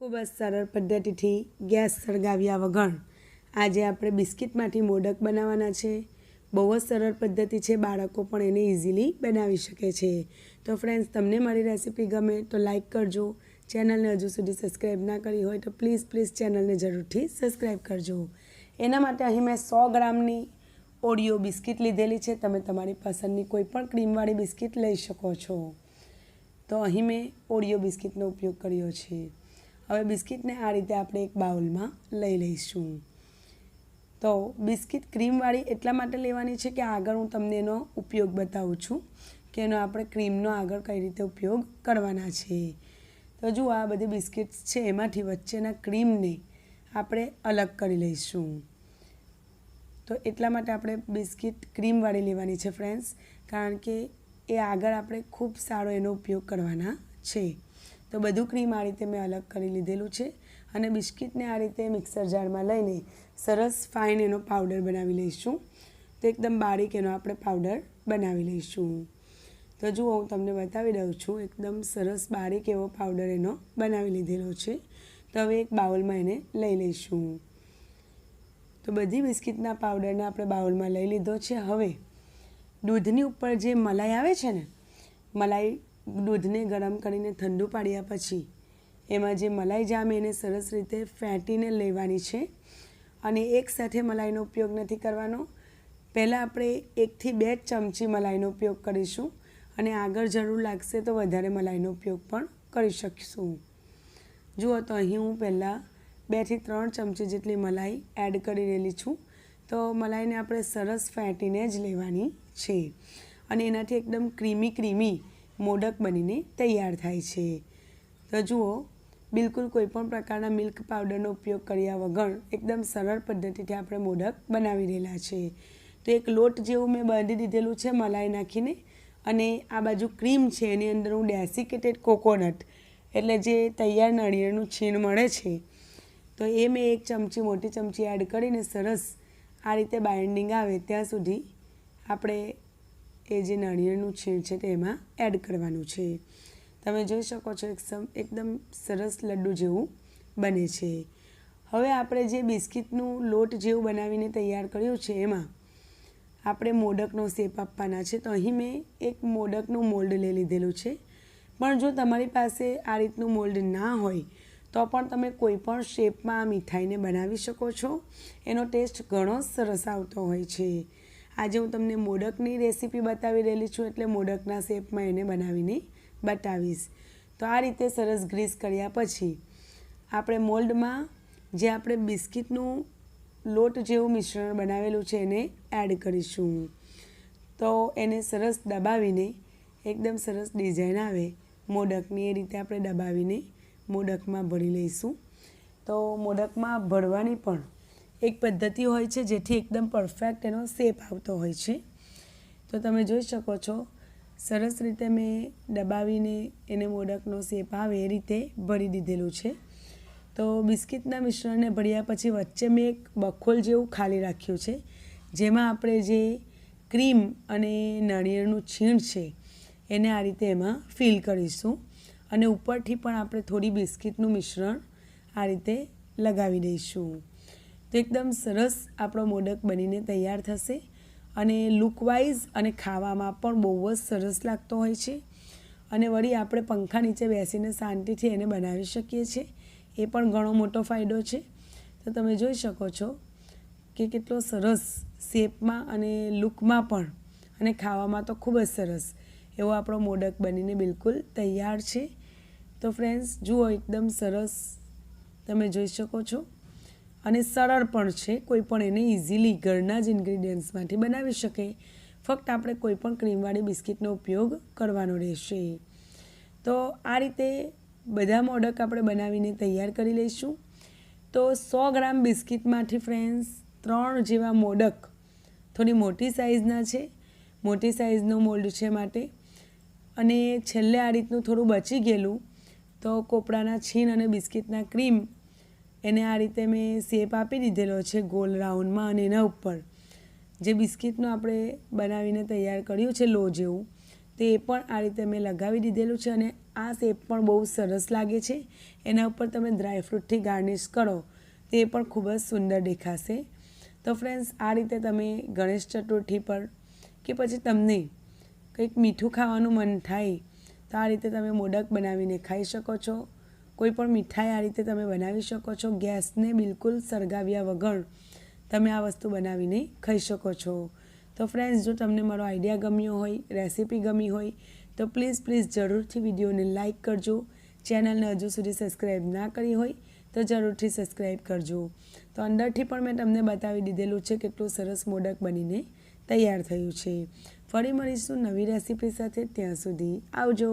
ખૂબ જ સરળ પદ્ધતિથી ગેસ સળગાવ્યા વગર આજે આપણે બિસ્કિટમાંથી મોડક બનાવવાના છે. બહુ જ સરળ પદ્ધતિ છે, બાળકો પણ એને ઇઝીલી બનાવી શકે છે. તો ફ્રેન્ડ્સ તમને મારી રેસીપી ગમે તો લાઇક કરજો. ચેનલને હજુ સુધી સબસ્ક્રાઈબ ના કરી હોય તો પ્લીઝ પ્લીઝ ચેનલને જરૂરથી સબસ્ક્રાઈબ કરજો. એના માટે અહીં મેં સો ગ્રામની ઓડિયો બિસ્કિટ લીધેલી છે. તમે તમારી પસંદની કોઈ પણ ક્રીમવાળી બિસ્કિટ લઈ શકો છો. તો અહીં મેં ઓડિયો બિસ્કિટનો ઉપયોગ કર્યો છે. હવે બિસ્કિટને આ રીતે આપણે એક બાઉલમાં લઈ લઈશું. તો બિસ્કિટ ક્રીમવાળી એટલા માટે લેવાની છે કે આગળ હું તમને એનો ઉપયોગ બતાવું છું કે એનો આપણે ક્રીમનો આગળ કઈ રીતે ઉપયોગ કરવાના છે. તો જુઓ આ બધી બિસ્કિટ્સ છે એમાંથી વચ્ચેના ક્રીમને આપણે અલગ કરી લઈશું. તો એટલા માટે આપણે બિસ્કિટ ક્રીમવાળી લેવાની છે, ફ્રેન્ડ્સ, કારણ કે એ આગળ આપણે ખૂબ સારો એનો ઉપયોગ કરવાના છે. તો બધું ક્રીમ આ રીતે મેં અલગ કરી લીધેલું છે અને બિસ્કિટને આ રીતે મિક્સર જારમાં લઈને સરસ ફાઇન એનો પાવડર બનાવી લઈશું. તો એકદમ બારીક એનો આપણે પાવડર બનાવી લઈશું. તો જુઓ, હું તમને બતાવી દઉં છું, એકદમ સરસ બારીક એવો પાવડર એનો બનાવી લીધેલો છે. તો હવે એક બાઉલમાં એને લઈ લઈશું. તો બધી બિસ્કિટના પાવડરને આપણે બાઉલમાં લઈ લીધો છે. હવે દૂધની ઉપર જે મલાઈ આવે છે ને, મલાઈ દૂધને ગરમ કરીને ઠંડુ પાડ્યા પછી એમાં જે મલાઈ જામ એને સરસ રીતે ફેંટીને લેવાની છે. અને એકસાથે મલાઈનો ઉપયોગ નથી કરવાનો. પહેલાં આપણે એકથી બે ચમચી મલાઈનો ઉપયોગ કરીશું અને આગળ જરૂર લાગશે તો વધારે મલાઈનો ઉપયોગ પણ કરી શકીશું. જુઓ તો અહીં હું પહેલાં બેથી ત્રણ ચમચી જેટલી મલાઈ એડ કરી રહેલી છું. તો મલાઈને આપણે સરસ ફેંટીને જ લેવાની છે. અને એનાથી એકદમ ક્રીમી ક્રીમી મોડક બનીને તૈયાર થાય છે. તો જુઓ, બિલકુલ કોઈપણ પ્રકારના મિલ્ક પાવડરનો ઉપયોગ કર્યા વગર એકદમ સરળ પદ્ધતિથી આપણે મોડક બનાવી રહેલા છે. તો એક લોટ જેવું મેં બાંધી દીધેલું છે મલાઈ નાખીને અને આ બાજુ ક્રીમ છે, એની અંદર હું ડેસિકેટેડ કોકોનટ એટલે જે તૈયાર નાળિયેરનું છીણ મળે છે. તો એ મેં એક ચમચી, મોટી ચમચી એડ કરીને સરસ આ રીતે બાઇન્ડિંગ આવે ત્યાં સુધી આપણે એ જે નાળિયેરનું છીણ છે તે એમાં એડ કરવાનું છે. તમે જોઈ શકો છો એકદમ સરસ લડ્ડુ જેવું બને છે. હવે આપણે જે બિસ્કિટનું લોટ જેવું બનાવીને તૈયાર કર્યું છે એમાં, આપણે મોડકનો શેપ આપવાના છે. તો અહીં મેં એક મોડકનું મોલ્ડ લઈ લીધેલું છે. પણ જો તમારી પાસે આ રીતનું મોલ્ડ ના હોય, તો પણ તમે કોઈ પણ શેપમાં આ મીઠાઈને બનાવી શકો છો. એનો ટેસ્ટ ઘણો સરસ આવતો હોય છે. આજે હું તમને મોડકની રેસીપી બતાવી રહેલી છું એટલે મોડકના શેપમાં એને બનાવીને બતાવીશ. તો આ રીતે સરસ ગ્રીસ કર્યા પછી આપણે મોલ્ડમાં જે આપણે બિસ્કિટનું લોટ જેવું મિશ્રણ બનાવેલું છે એને એડ કરીશું. તો એને સરસ દબાવીને એકદમ સરસ ડિઝાઇન આવે. મોડકની એ રીતે આપણે દબાવીને મોડકમાં ભરી લઈશું. તો મોડકમાં ભરવાની પણ એક પદ્ધતિ હોય છે જેથી એકદમ પરફેક્ટ એનો શેપ આવતો હોય છે. તો તમે જોઈ શકો છો, સરસ રીતે મેં દબાવીને એને મોડકનો શેપ આવે એ રીતે ભરી દીધેલું છે. તો બિસ્કિટના મિશ્રણને ભર્યા પછી વચ્ચે મેં એક બખોલ જેવું ખાલી રાખ્યું છે, જેમાં આપણે જે ક્રીમ અને નાળિયેરનું છીણ છે એને આ રીતે એમાં ફિલ કરીશું અને ઉપરથી પણ આપણે થોડી બિસ્કિટનું મિશ્રણ આ રીતે લગાવી દઈશું. તો એકદમ સરસ આપણો મોડક બનીને તૈયાર થશે. અને લુકવાઇઝ અને ખાવામાં પણ બહુ જ સરસ લાગતો હોય છે. અને વળી આપણે પંખા નીચે બેસીને શાંતિથી એને બનાવી શકીએ છીએ. એ પણ ઘણો મોટો ફાયદો છે. તો તમે જોઈ શકો છો કે કેટલો સરસ શેપમાં અને લુકમાં પણ અને ખાવામાં તો ખૂબ જ સરસ એવો આપણો મોડક બનીને બિલકુલ તૈયાર છે. તો ફ્રેન્ડ્સ જુઓ એકદમ સરસ તમે જોઈ શકો છો. અને સરળ પણ છે. કોઈ પણ એને ઇઝીલી ઘરના જ ઇન્ગ્રીડિયન્ટ્સમાંથી બનાવી શકે. ફક્ત આપણે કોઈ પણ ક્રીમવાળી બિસ્કિટનો ઉપયોગ કરવાનો રહેશે. તો આ રીતે બધા મોડક આપણે બનાવીને તૈયાર કરી લઈશું. તો સો ગ્રામ બિસ્કિટમાંથી ફ્રેન્ડ્સ ત્રણ જેવા મોડક થોડી મોટી સાઇઝના છે. મોટી સાઇઝનો મોલ્ડ છે માટે. અને છેલ્લે આ રીતનું થોડું બચી ગયેલું તો કોપરાના છીન અને બિસ્કિટના ક્રીમ એને આ રીતે મેં શેપ આપી દીધેલો છે ગોલ રાઉન્ડમાં અને એના ઉપર. જે બિસ્કિટનું આપણે બનાવીને તૈયાર કર્યું છે લો જેવું, તે પણ આ રીતે મેં લગાવી દીધેલું છે અને આ શેપ પણ બહુ સરસ લાગે છે. એના ઉપર તમે ડ્રાયફ્રૂટથી ગાર્નિશ કરો, તે પણ ખૂબ જ સુંદર દેખાશે. તો ફ્રેન્ડ્સ, આ રીતે તમે ગણેશ ચતુર્થી પર કે પછી તમને કંઈક મીઠું ખાવાનું મન થાય, તો આ રીતે તમે મોદક બનાવીને ખાઈ શકો છો. કોઈ પણ મીઠાઈ આ રીતે તમે બનાવી શકો છો. ગેસને બિલકુલ સળગાવ્યા વગર તમે આ વસ્તુ બનાવીને ખાઈ શકો છો. તો ફ્રેન્ડ્સ જો તમને મારો આઈડિયા ગમ્યો હોય રેસીપી ગમી હોય, તો પ્લીઝ પ્લીઝ જરૂરથી વિડીયોને લાઇક કરજો. ચેનલને હજુ સુધી સબસ્ક્રાઈબ ના કરી હોય, તો જરૂરથી સબસ્ક્રાઈબ કરજો. તો અંદરથી પણ મેં તમને બતાવી દીધેલું છે કેટલું સરસ મોડક બનીને તૈયાર થયું છે. ફરી મળીશું નવી રેસીપી સાથે. ત્યાં સુધી આવજો.